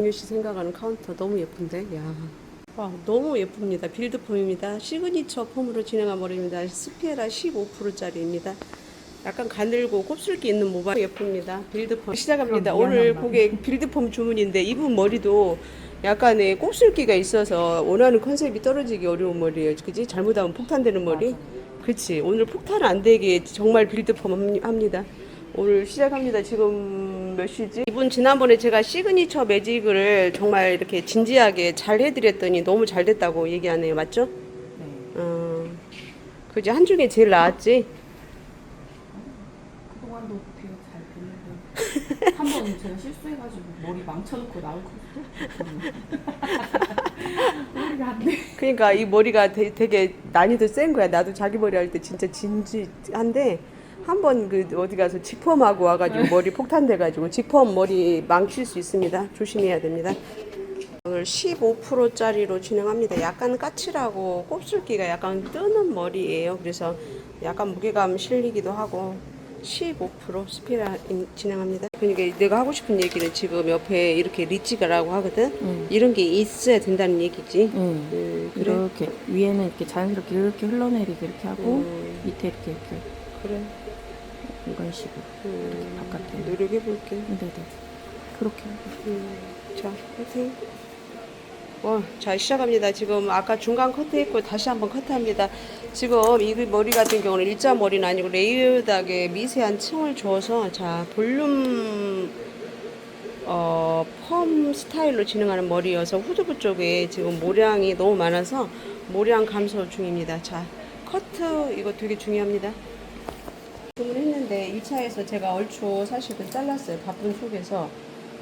정유 씨 생각하는 카운터 너무 예쁜데? 야. 와, 너무 예쁩니다. 빌드 폼입니다. 시그니처 폼으로 진행한 머리입니다. 스피에라 15%짜리입니다. 약간 가늘고 곱슬기 있는 모발 예쁩니다. 빌드 폼 시작합니다. 그럼 오늘. 고객 빌드 폼 주문인데 이분 머리도 약간의 곱슬기가 있어서 원하는 컨셉이 떨어지기 어려운 머리예요. 그지? 잘못하면 폭탄되는 머리. 그치? 오늘 폭탄 안 되게 정말 빌드 폼 합니- 합니다. 오늘 시작합니다. 지금 몇 시지? 이분 지난번에 제가 시그니처 매직을 정말 이렇게 진지하게 잘 해드렸더니 너무 잘 됐다고 얘기하네요. 맞죠? 네. 어, 그지? 한 중에 제일 나았지? 그동안도 되게 잘 빌리고 한번 제가 실수해가지고 머리 망쳐놓고 나올 거 머리가 안 돼. 그러니까 이 머리가 되, 되게 난이도 센 거야. 나도 자기 머리 할 때 진짜 진지한데 한번 그 어디 가서 직펌하고 와가지고 머리 폭탄 돼가지고 직펌 머리 망칠 수 있습니다. 조심해야 됩니다. 오늘 15%짜리로 진행합니다. 약간 까칠하고 곱슬기가 약간 뜨는 머리예요. 그래서 약간 무게감 실리기도 하고 15% 스피라 인- 진행합니다. 그러니까 내가 하고 싶은 얘기는 지금 옆에 이렇게 리치가라고 하거든. 응. 이런 게 있어야 된다는 얘기지. 응. 음, 그래. 이렇게 위에는 이렇게 자연스럽게 이렇게 흘러내리게 이렇게 하고 음. 밑에 이렇게 이렇게 그래. 이런 식으로 음, 바깥에. 노력해 볼게. 네네 그렇게 하고 음, 자, 화이팅. 어, 자, 시작합니다. 지금 아까 중간 커트했고 다시 한번 커트합니다. 지금 이 머리 같은 경우는 일자 머리는 아니고 레이어드하게 미세한 층을 줘서 자, 볼륨 어, 펌 스타일로 진행하는 머리여서 후두부 쪽에 지금 모량이 너무 많아서 모량 감소 중입니다. 자, 커트 이거 되게 중요합니다. 주문했는데 1차에서 제가 얼추 사실은 잘랐어요. 바쁜 속에서.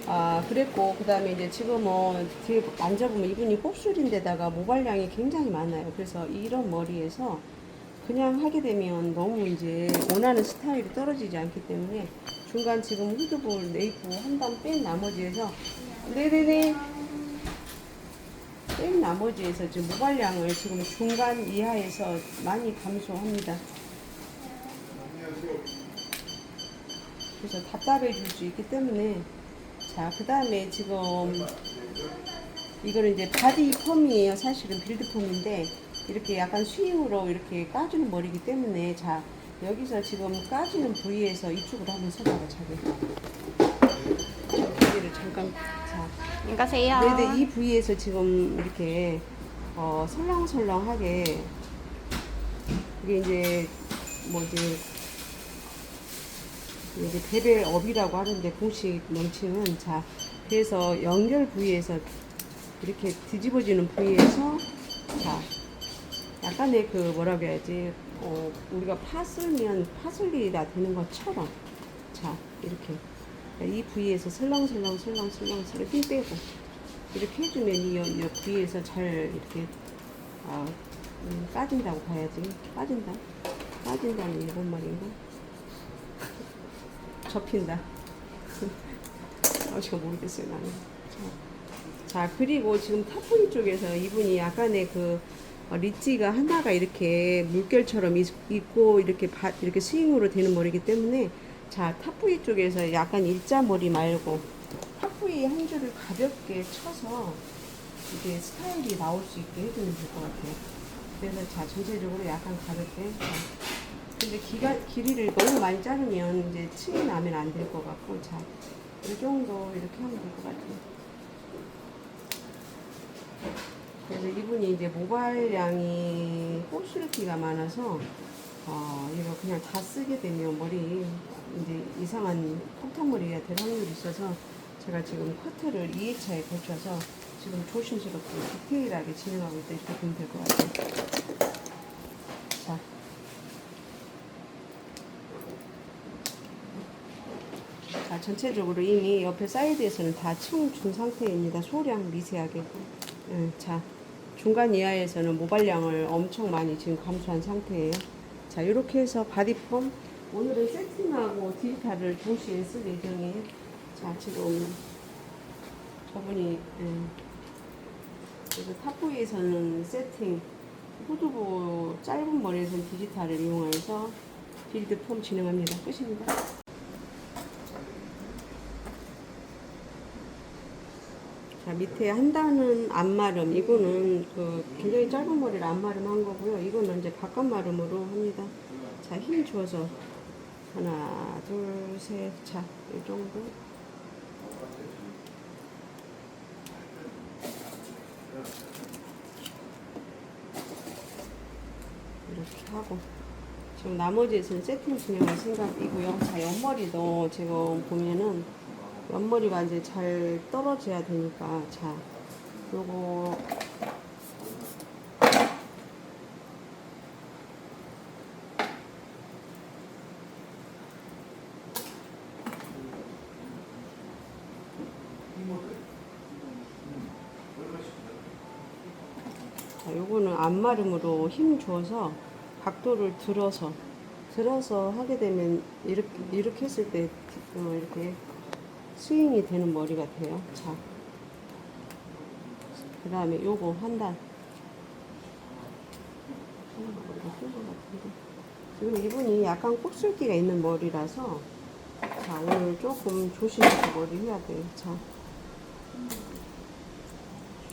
아, 그랬고, 그 다음에 이제 지금은 뒤에 앉아보면 이분이 곱슬인데다가 모발량이 굉장히 많아요. 그래서 이런 머리에서 그냥 하게 되면 너무 이제 원하는 스타일이 떨어지지 않기 때문에 중간 지금 후드볼 네이프 한 단 뺀 나머지에서 네네네 뺀 나머지에서 지금 모발량을 지금 중간 이하에서 많이 감소합니다. 그래서 답답해 줄수 있기 때문에. 자 그 다음에 지금 이거는 이제 바디 펌이에요. 사실은 빌드 펌인데 이렇게 약간 스윙으로 이렇게 까주는 머리이기 때문에. 자 여기서 지금 까지는 부위에서 이쪽으로 한번 서봐봐 자기. 여기를 잠깐 자. 안녕하세요. 네네 이 부위에서 지금 이렇게 어 설렁설렁하게 이게 이제 뭐 이제 이제 베벨업이라고 하는데 공식 명칭은 자 그래서 연결 부위에서 이렇게 뒤집어지는 부위에서 자 약간의 그 뭐라고 해야지 어 우리가 파슬면 파슬리가 되는 것처럼 자 이렇게 이 부위에서 설렁설렁 설렁설렁 설렁 힘 빼고 이렇게 해주면 이, 여- 이 부위에서 잘 이렇게 아, 음, 빠진다고 봐야지. 빠진다? 빠진다는 일본 말인가 접힌다 아 제가 모르겠어요 나는 자, 자, 그리고 지금 타포이 쪽에서 이분이 약간의 그 어, 리치가 하나가 이렇게 물결처럼 있- 있고 이렇게 바, 이렇게 스윙으로 되는 머리이기 때문에 자 타포이 쪽에서 약간 일자 머리 말고 타포이 한 줄을 가볍게 쳐서 이게 스타일이 나올 수 있게 해주면 될 것 같아요. 그래서 자 전체적으로 약간 가볍게. 자. 근데 기가, 길이를 너무 많이 자르면 이제 층이 나면 안 될 것 같고 자. 이 정도 이렇게 하면 될 것 같아요. 그래서 이분이 이제 모발량이 곱슬기가 많아서 어, 이거 그냥 다 쓰게 되면 머리 이제 이상한 폭탄머리가 될 확률이 있어서 제가 지금 커트를 2회차에 걸쳐서 지금 조심스럽게 디테일하게 진행하고 있다 이렇게 보면 될 것 같아요. 전체적으로 이미 옆에 사이드에서는 다층준 상태입니다. 소량 미세하게. 예, 자, 중간 이하에서는 모발량을 엄청 많이 지금 감소한 상태예요. 자, 이렇게 해서 바디펌 오늘은 세팅하고 디지털을 동시에 쓸 예정이에요. 자, 지금 저분이 예, 그래서 타포에서는 세팅 후두부 짧은 머리에서는 디지털을 이용해서 빌드 폼 진행합니다. 끝입니다. 밑에 한다는 안마름 이거는 그 굉장히 짧은 머리를 안마름 한 거고요. 이거는 이제 바깥 마름으로 합니다. 자 힘 줘서 하나 둘 셋 자 이 정도. 이렇게 하고 지금 나머지에서는 세팅 진행할 생각이고요. 자 옆머리도 지금 보면은 옆머리가 이제 잘 떨어져야 되니까 자 요거. 자, 요거는 앞마름으로 힘 줘서 각도를 들어서 들어서 하게 되면 이렇게 이렇게 했을 때 어, 이렇게 스윙이 되는 머리가 돼요. 자, 그 다음에 요거 한 단. 지금 이분이 약간 곱슬기가 있는 머리라서 자 오늘 조금 조심해서 머리 해야 돼요. 자,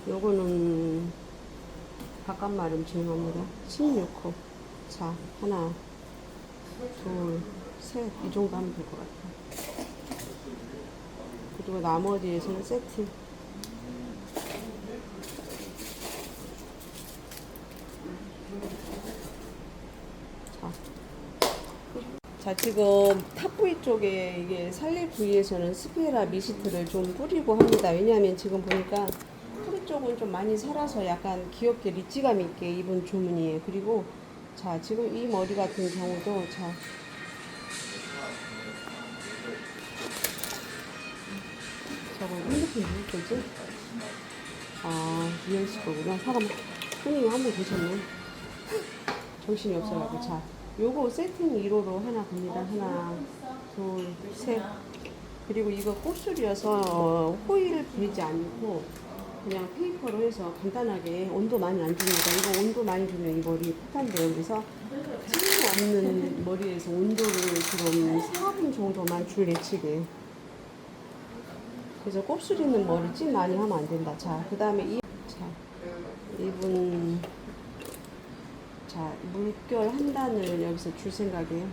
요거는 바깥 마름 진행합니다. 16호. 자, 하나, 둘, 셋. 이 정도 하면 될 것 같아요. 그리고 나머지에서는 세팅. 자. 자, 지금 탑 부위 쪽에 이게 살릴 부위에서는 스피에라 미시트를 좀 뿌리고 합니다. 왜냐하면 지금 보니까 뿌리 쪽은 좀 많이 살아서 약간 귀엽게 리치감 있게 입은 주문이에요. 그리고 자, 지금 이 머리 같은 경우도 자, 저거 핸드폰 누구 거지? 아, 미연 씨 거구나. 사람, 손님이 한 분 계셨네. 정신이 없어가지고. 자, 요거 세팅 1호로 하나 갑니다. 하나, 둘, 셋. 그리고 이거 곱슬이어서 어, 호일 베지 않고 그냥 페이퍼로 해서 간단하게 온도 많이 안 줍니다. 이거 온도 많이 주면 이 머리 폭탄돼요. 그래서 쓸모없는 머리에서 온도를 지금 4분 정도만 줄 예측이에요. 그래서 곱슬 있는 머리 찜 많이 하면 안 된다. 자, 그 다음에 이, 자, 이분, 자, 물결 한 단을 여기서 줄 생각이에요.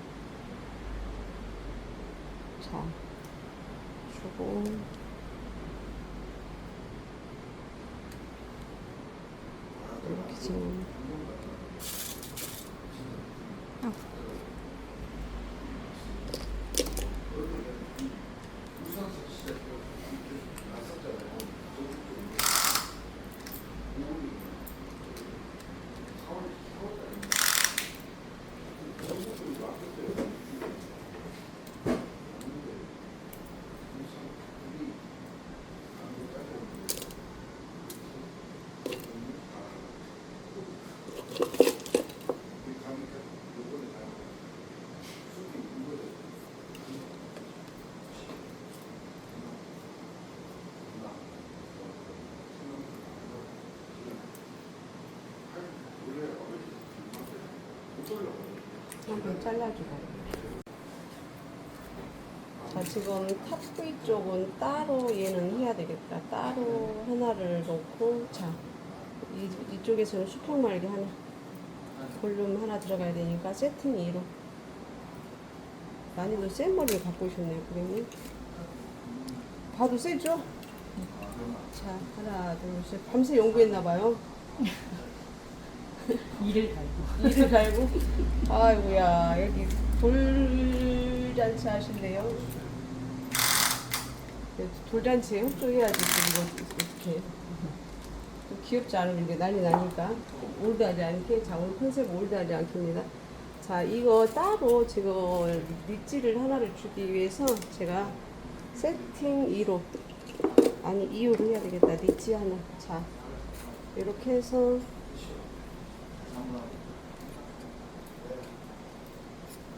자, 주고, 이렇게 지금. 한번 잘라주고. 자, 지금 탑부위 쪽은 따로 얘는 해야 되겠다. 따로 하나를 놓고, 자, 이, 이쪽에서는 수평 말기 하나, 볼륨 하나 들어가야 되니까 세팅 2로. 난이도 센 머리를 갖고 오셨네요, 고객님. 봐도 세죠? 자, 하나, 둘, 셋. 밤새 연구했나봐요. 이를 달고. 이를 갈고? 아이고야 여기 돌잔치 하신대요. 네, 돌잔치에 협조해야지 또 이거 좀 귀엽지 않으면 이게 난리 나니까. 올드하지 않게 자 오늘 컨셉 올드하지 않겠습니다. 자 이거 따로 지금 릿지를 하나를 주기 위해서 제가 세팅 2로 아니 2호로 해야 되겠다. 릿지 하나. 자 이렇게 해서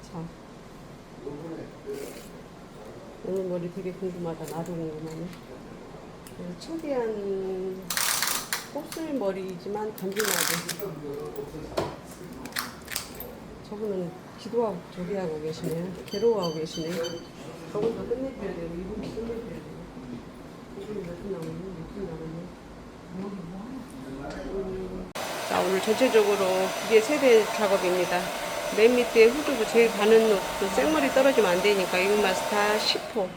자. 오늘 머리 되게 궁금하다. 나도 궁금하네. 최대한 곱슬 머리이지만 간지나게. 저분은 기도하고 저기 하고 계시네요. 괴로워하고 계시네. 저분도 끝내줘야 되고, 이분도 끝내줘야 되고. 이분이 몇분 남았니? 몇분 남았니? 자, 오늘 전체적으로 기계 세대 작업입니다. 맨 밑에 후드도 제일 가는 높, 그 생머리 떨어지면 안 되니까 이음마스터 10호,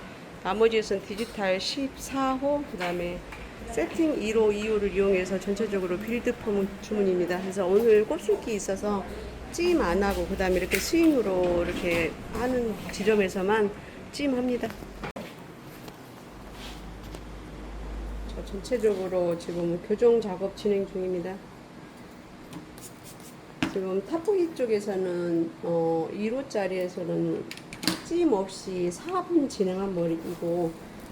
나머지에서는 디지털 14호, 그 다음에 세팅 1호, 2호를 이용해서 전체적으로 빌드 폼 주문입니다. 그래서 오늘 꼽술기 있어서 찜 안 하고, 그 다음에 이렇게 스윙으로 이렇게 하는 지점에서만 찜합니다. 자, 전체적으로 지금 교정 작업 진행 중입니다. 지금 타포기 쪽에서는 어 1호짜리에서는 찜 없이 4분 진행한 머리이고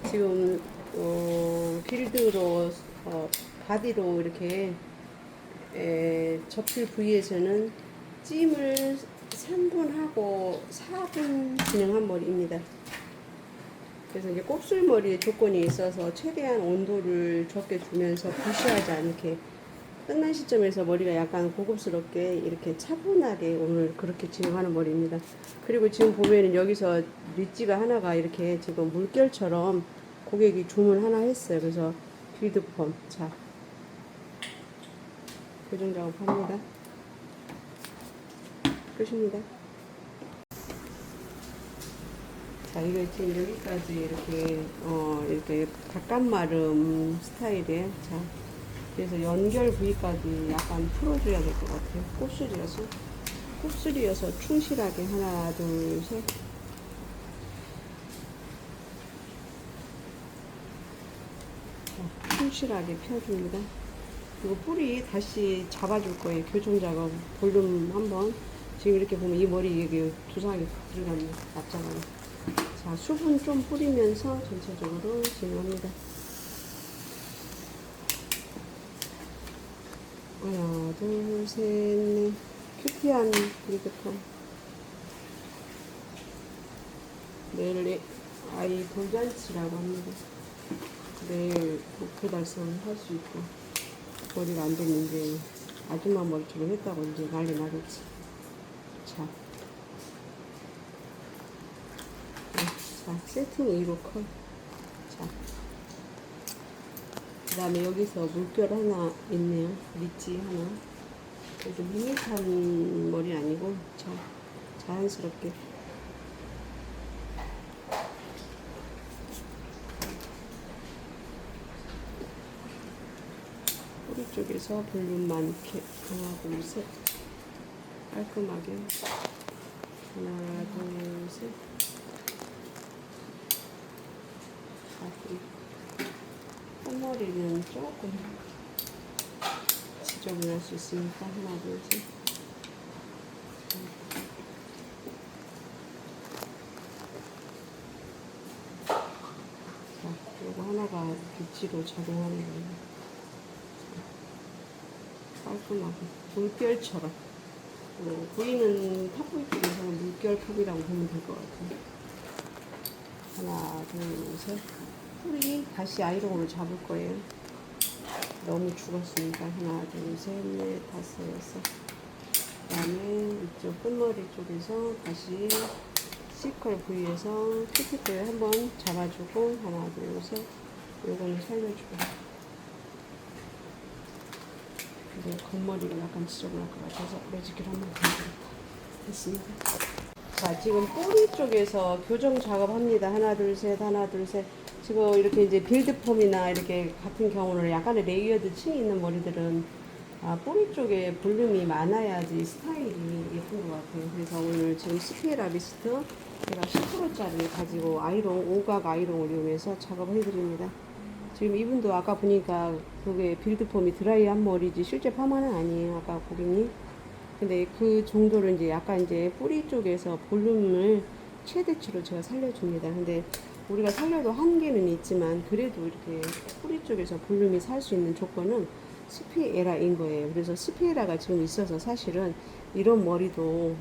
지금 어 빌드로 어 바디로 이렇게 에, 접힐 부위에서는 찜을 3분 하고 4분 진행한 머리입니다. 그래서 이제 곱슬머리의 조건이 있어서 최대한 온도를 적게 주면서 부시하지 않게 끝난 시점에서 머리가 약간 고급스럽게 이렇게 차분하게 오늘 그렇게 진행하는 머리입니다. 그리고 지금 보면은 여기서 리지가 하나가 이렇게 지금 물결처럼 고객이 주문 하나 했어요. 그래서 빌드펌. 자. 교정 작업합니다. 끝입니다. 자, 이거 지금 여기까지 이렇게, 어, 이렇게 바깥마름 스타일에, 자, 그래서 연결 부위까지 약간 풀어줘야 될 것 같아요. 곱슬이어서. 곱슬이어서 충실하게 하나, 둘, 셋. 자, 충실하게 펴줍니다. 그리고 뿌리 다시 잡아줄 거예요. 교정 작업. 볼륨 한번. 지금 이렇게 보면 이 머리 이게 두상하게 들어가면 납작하게. 자, 수분 좀 뿌리면서 전체적으로 진행합니다. 하나, 둘, 셋, 넷. 큐티한 리그펌. 내일 아이 돌잔치라고 합니다. 내일 목표 달성할 수 있고, 머리가 안 됐는데, 아줌마 머리처럼 했다고 이제 난리 나겠지. 자. 자, 세팅 2로 컷. 자. 그 다음에 여기서 물결 하나 있네요. 리치 하나. 그래도 밋밋한 머리 아니고, 자, 자연스럽게. 뿌리 쪽에서 볼륨 많게. 하나, 둘, 셋. 깔끔하게. 하나, 둘, 셋. 콧머리는 조금 지저분할 수 있으니까 하나 둘셋 자, 요거 하나가 빛으로 작용하는 거예요. 자, 깔끔하게. 물결처럼. 어, 보이는 탑보이 쪽에서는 물결 탑이라고 보면 될 것 같아요. 하나 둘셋 뿌리 다시 아이롱으로 잡을 거예요. 너무 죽었으니까 하나, 둘, 셋, 넷, 다섯, 여섯. 그다음에 이쪽 끝머리 쪽에서 다시 C컬 부위에서 큐티클 한번 잡아주고 하나, 둘, 셋. 요거는 살려주고. 근데 겉머리가 약간 지저분할 것 같아서 매직기를 한번 가져겠다 됐습니다. 자, 지금 뿌리 쪽에서 교정 작업합니다. 하나, 둘, 셋, 하나, 둘, 셋. 지금 이렇게 이제 빌드폼이나 이렇게 같은 경우는 약간의 레이어드 층이 있는 머리들은 아, 뿌리 쪽에 볼륨이 많아야지 스타일이 예쁜 것 같아요. 그래서 오늘 지금 스피에라 미스트 제가 10%짜리 가지고 아이롱, 오각 아이롱을 이용해서 작업을 해드립니다. 지금 이분도 아까 보니까 그게 빌드폼이 드라이한 머리지 실제 파마는 아니에요. 아까 고객님. 근데 그 정도로 이제 약간 이제 뿌리 쪽에서 볼륨을 최대치로 제가 살려줍니다. 근데 우리가 살려도 한계는 있지만 그래도 이렇게 뿌리 쪽에서 볼륨이 살 수 있는 조건은 스피에라인 거예요. 그래서 스피에라가 지금 있어서 사실은 이런 머리도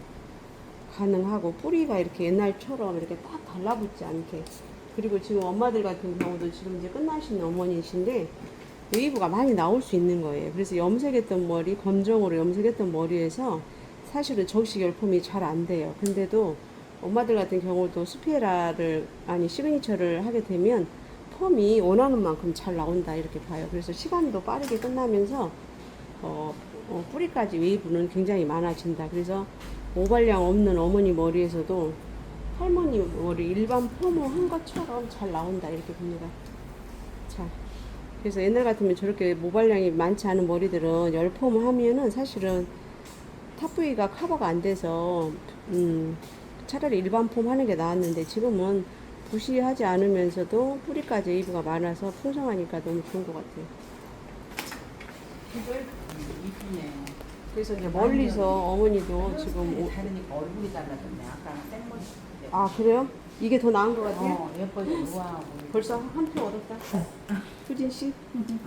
가능하고 뿌리가 이렇게 옛날처럼 이렇게 딱 달라붙지 않게 그리고 지금 엄마들 같은 경우도 지금 이제 끝나신 어머니신데 웨이브가 많이 나올 수 있는 거예요. 그래서 염색했던 머리, 검정으로 염색했던 머리에서 사실은 적시 결 폼이 잘 안 돼요. 근데도 엄마들 같은 경우도 스피에라를 아니 시그니처를 하게 되면 펌이 원하는 만큼 잘 나온다 이렇게 봐요. 그래서 시간도 빠르게 끝나면서 어, 어, 뿌리까지 웨이브는 굉장히 많아진다. 그래서 모발량 없는 어머니 머리에서도 할머니 머리 일반 펌을 한 것처럼 잘 나온다 이렇게 봅니다. 자, 그래서 옛날 같으면 저렇게 모발량이 많지 않은 머리들은 열 펌을 하면은 사실은 탑 부위가 커버가 안 돼서 음, 차라리 일반 폼 하는 게 나았는데 지금은 부시하지 않으면서도 뿌리까지 웨이브가 많아서 풍성하니까 너무 좋은 것 같아요. 그래서 이제 멀리서 어머니도 지금 오- 다르니까 얼굴이 달라졌네. 아까는 생머리. 아 그래요? 이게 더 나은 것 같아요? 어, 우아하고. 벌써 한 표 얻었다. 효진 씨,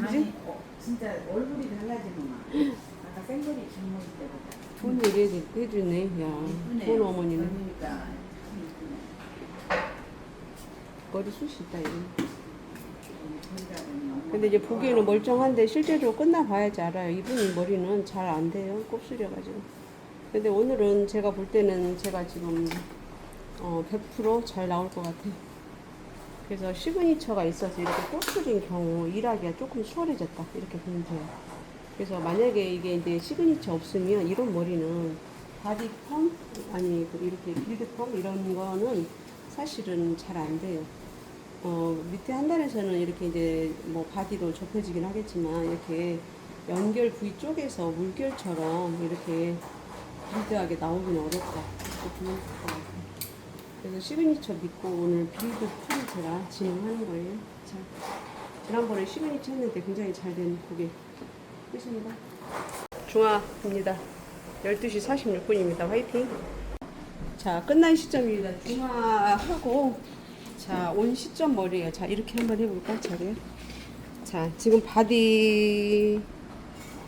아니, 어, 진짜 얼굴이 달라지구나. 아까 생머리 긴 머리 때보다. 좋은 얘기 해주- 해주네. 야. 좋은 어머니네. 그러니까 참 이쁘네. 머리 숱이 있다 이거. 근데 이제 보기에는 멀쩡한데 실제로 끝나봐야지 알아요. 이분이 머리는 잘 안 돼요. 곱슬여가지고. 근데 오늘은 제가 볼 때는 제가 지금 어, 100%잘 나올 것 같아요. 그래서 시그니처가 있어서 이렇게 곱슬인 경우 일하기가 조금 수월해졌다. 이렇게 보면 돼요. 그래서 만약에 이게 이제 시그니처 없으면 이런 머리는 바디펌 아니 그 이렇게 빌드펌 이런 거는 사실은 잘 안 돼요. 어, 밑에 한 단에서는 이렇게 이제 뭐 바디로 좁혀지긴 하겠지만 이렇게 연결 부위 쪽에서 물결처럼 이렇게 빌드하게 나오긴 어렵다. 그래서 시그니처 믿고 오늘 빌드 제가 진행하는 거예요. 자, 지난번에 시그니처 했는데 굉장히 잘 된 고객. 끝입니다. 중화입니다. 12시 46분입니다. 화이팅! 자, 끝난 시점입니다. 중화하고, 자, 온 시점 머리예요. 자, 이렇게 한번 해볼까? 자리요. 자, 지금 바디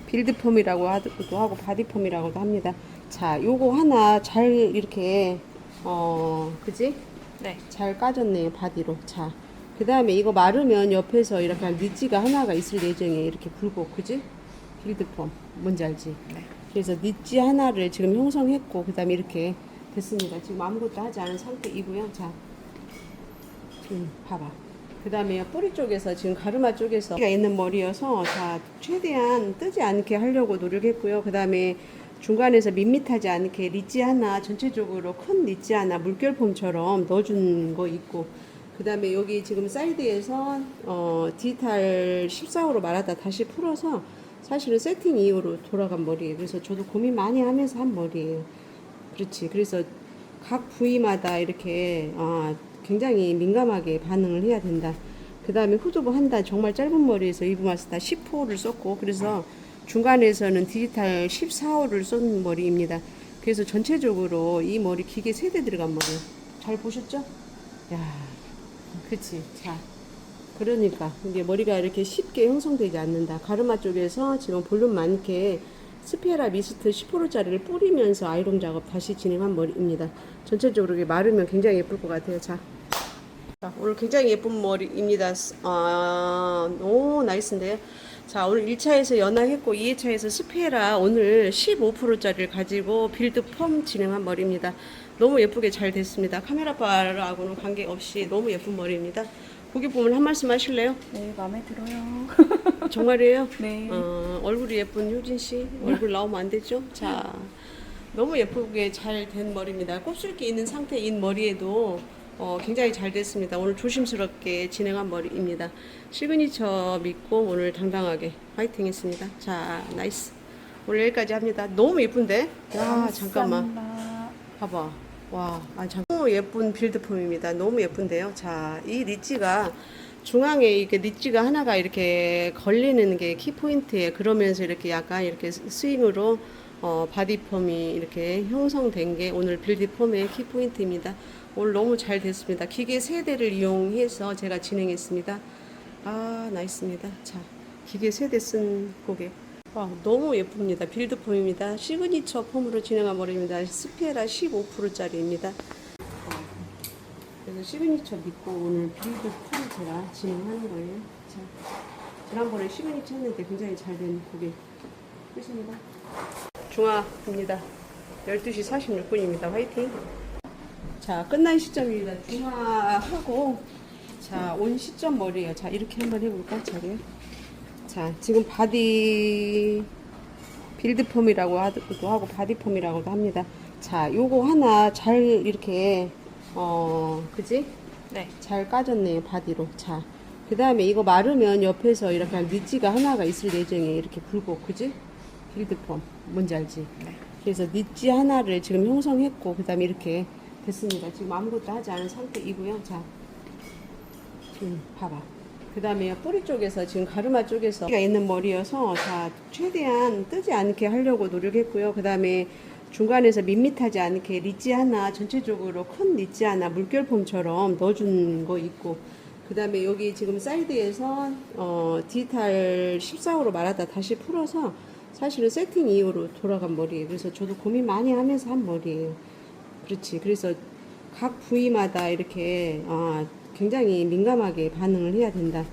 빌드펌이라고 하기도 하고 바디펌이라고도 합니다. 자, 요거 하나 잘 이렇게 어, 그지? 네. 잘 까졌네요 바디로. 자, 그 다음에 이거 마르면 옆에서 이렇게 한 니지가 하나가 있을 예정이에요. 이렇게 굵고, 그지? 빌드펌 뭔지 알지? 네. 그래서 니지 하나를 지금 형성했고 그 다음에 이렇게 됐습니다. 지금 아무것도 하지 않은 상태이고요. 자, 음, 봐봐. 그 다음에 뿌리 쪽에서 지금 가르마 쪽에서 가 있는 머리여서 자 최대한 뜨지 않게 하려고 노력했고요. 그 다음에 중간에서 밋밋하지 않게 리지 하나 전체적으로 큰 리지 하나 물결폼처럼 넣어준 거 있고 그 다음에 여기 지금 사이드에서 어, 디지털 14호로 말하다 다시 풀어서 사실은 세팅 이후로 돌아간 머리예요. 그래서 저도 고민 많이 하면서 한 머리예요. 그렇지. 그래서 각 부위마다 이렇게 아, 굉장히 민감하게 반응을 해야 된다. 그 다음에 후두부 한단 정말 짧은 머리에서 이브 마스터 10호를 썼고 그래서 중간에서는 디지털 14호를 쓴 머리입니다. 그래서 전체적으로 이 머리 기계 세대 들어간 머리 잘 보셨죠? 야, 그치. 자, 그러니까 이게 머리가 이렇게 쉽게 형성되지 않는다. 가르마 쪽에서 지금 볼륨 많게 스페라 미스트 10%짜리를 뿌리면서 아이롱 작업 다시 진행한 머리입니다. 전체적으로 이게 마르면 굉장히 예쁠 것 같아요. 자, 자, 오늘 굉장히 예쁜 머리입니다. 아, 오, 나이스인데요. 자, 오늘 1차에서 연화했고 2차에서 스페라 오늘 15%짜리를 가지고 빌드 펌 진행한 머리입니다. 너무 예쁘게 잘 됐습니다. 카메라 바라고는 관계없이 너무 예쁜 머리입니다. 고객 보면 한 말씀 하실래요? 네, 마음에 들어요. 정말이에요? 네. 어, 얼굴이 예쁜 효진 씨 얼굴 나오면 안 되죠? 자, 너무 예쁘게 잘 된 머리입니다. 곱슬기 있는 상태인 머리에도 어, 굉장히 잘 됐습니다. 오늘 조심스럽게 진행한 머리입니다. 시그니처 믿고 오늘 당당하게 화이팅 했습니다. 자, 나이스. 오늘 여기까지 합니다. 너무 예쁜데? 야, 잠깐만. 봐봐. 와, 아, 참. 너무 예쁜 빌드폼입니다. 너무 예쁜데요. 자, 이 리치가 중앙에 이렇게 리치가 하나가 이렇게 걸리는 게 키포인트에 그러면서 이렇게 약간 이렇게 스윙으로 어, 바디폼이 이렇게 형성된 게 오늘 빌드폼의 키포인트입니다. 오늘 너무 잘 됐습니다. 기계 세 대를 이용해서 제가 진행했습니다. 아, 나이스입니다. 자, 기계 세 대 쓴 고객. 와, 너무 예쁩니다. 빌드폼입니다. 시그니처 폼으로 진행한 머리입니다. 스피에라 15%짜리입니다. 시그니처 믿고 오늘 빌드 폼 제가 진행하는 거예요. 자, 지난번에 시그니처 했는데 굉장히 잘 된 고객. 끝입니다. 중화입니다. 12시 46분입니다. 화이팅! 자, 끝난 시점입니다. 중화하고, 자, 온 시점 머리예요. 자, 이렇게 한번 해볼까? 자리요. 자, 지금 바디 빌드폼이라고 하고 바디폼이라고도 합니다. 자, 요거 하나 잘 이렇게 어, 그지? 네. 잘 까졌네요 바디로. 자 그 다음에 이거 마르면 옆에서 이렇게 한 니찌가 하나가 있을 예정에 이렇게 굴곡 그지? 빌드폼. 뭔지 알지? 네. 그래서 니찌 하나를 지금 형성했고 그 다음에 이렇게 됐습니다. 지금 아무것도 하지 않은 상태이고요. 자 지금 봐봐. 그 다음에 뿌리 쪽에서 지금 가르마 쪽에서 가 있는 머리여서 자 최대한 뜨지 않게 하려고 노력했고요. 그 다음에 중간에서 밋밋하지 않게 리지 하나 전체적으로 큰 리지 하나 물결폼처럼 넣어준 거 있고 그 다음에 여기 지금 사이드에서 어, 디지털 14호로 말하다 다시 풀어서 사실은 세팅 이후로 돌아간 머리예요. 그래서 저도 고민 많이 하면서 한 머리예요. 그렇지. 그래서 각 부위마다 이렇게 아, 굉장히 민감하게 반응을 해야 된다.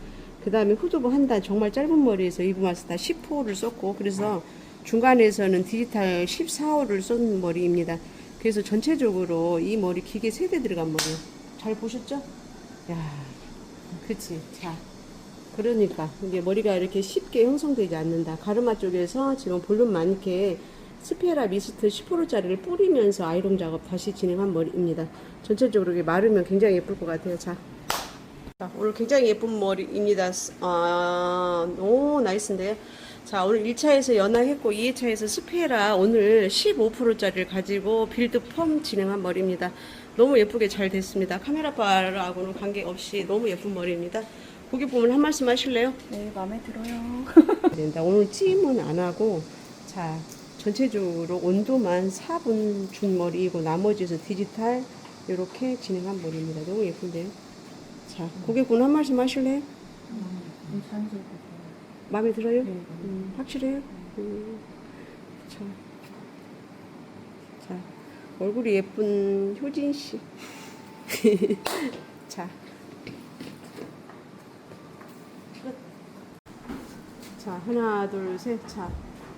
그 다음에 후두부 한 단 정말 짧은 머리에서 이브 마스터 10호를 썼고 그래서 중간에서는 디지털 14호를 쓴 머리입니다. 그래서 전체적으로 이 머리 기계 세대 들어간 머리요. 잘 보셨죠? 야, 그치. 자, 그러니까 이게 머리가 이렇게 쉽게 형성되지 않는다. 가르마 쪽에서 지금 볼륨 많게 스페라 미스트 10%짜리를 뿌리면서 아이롱 작업 다시 진행한 머리입니다. 전체적으로 이게 마르면 굉장히 예쁠 것 같아요. 자, 자, 오늘 굉장히 예쁜 머리입니다. 아, 오, 나이스인데요. 자, 오늘 1차에서 연화했고 2차에서 스페라 오늘 15%짜리를 가지고 빌드 펌 진행한 머리입니다. 너무 예쁘게 잘 됐습니다. 카메라 바라고는 관계없이 너무 예쁜 머리입니다. 고객 보면 한 말씀 하실래요? 네, 마음에 들어요. 된다. 오늘 찜은 안 하고 자 전체적으로 온도만 4분 준 머리이고 나머지는 디지털 이렇게 진행한 머리입니다. 너무 예쁜데요. 자 고객분 한 말씀 하실래요? 음, 자연스럽게 마음에 들어요? 네. 음, 확실해요? 음, 자, 자 얼굴이 예쁜 효진 씨. 자. 끝. 자, 하나, 둘, 셋. 자,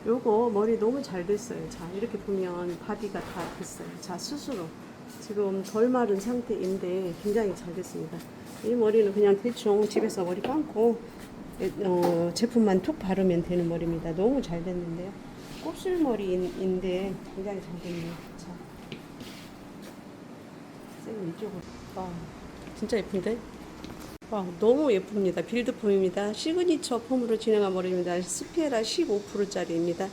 요거 머리 너무 잘 됐어요. 자, 이렇게 보면 바디가 다 됐어요. 자, 스스로. 지금 덜 마른 상태인데 굉장히 잘 됐습니다. 이 머리는 그냥 대충 집에서 머리 감고 에, 어, 제품만 툭 바르면 되는 머리입니다. 너무 잘 됐는데요. 곱슬머리인데 굉장히 잘 됐네요. 자, 쌤 이쪽으로. 와, 진짜 예쁜데? 와, 너무 예쁩니다. 빌드 폼입니다. 시그니처 폼으로 진행한 머리입니다. 스피에라 15%짜리입니다.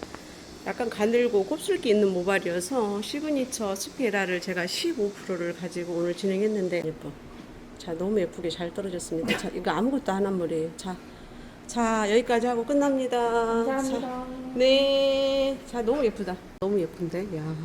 약간 가늘고 곱슬기 있는 모발이어서 시그니처 스피에라를 제가 15%를 가지고 오늘 진행했는데 예뻐. 자, 너무 예쁘게 잘 떨어졌습니다. 자, 이거 아무것도 안 한 머리예요. 자, 자, 여기까지 하고 끝납니다. 감사합니다. 자, 네. 자, 너무 예쁘다. 너무 예쁜데? 야.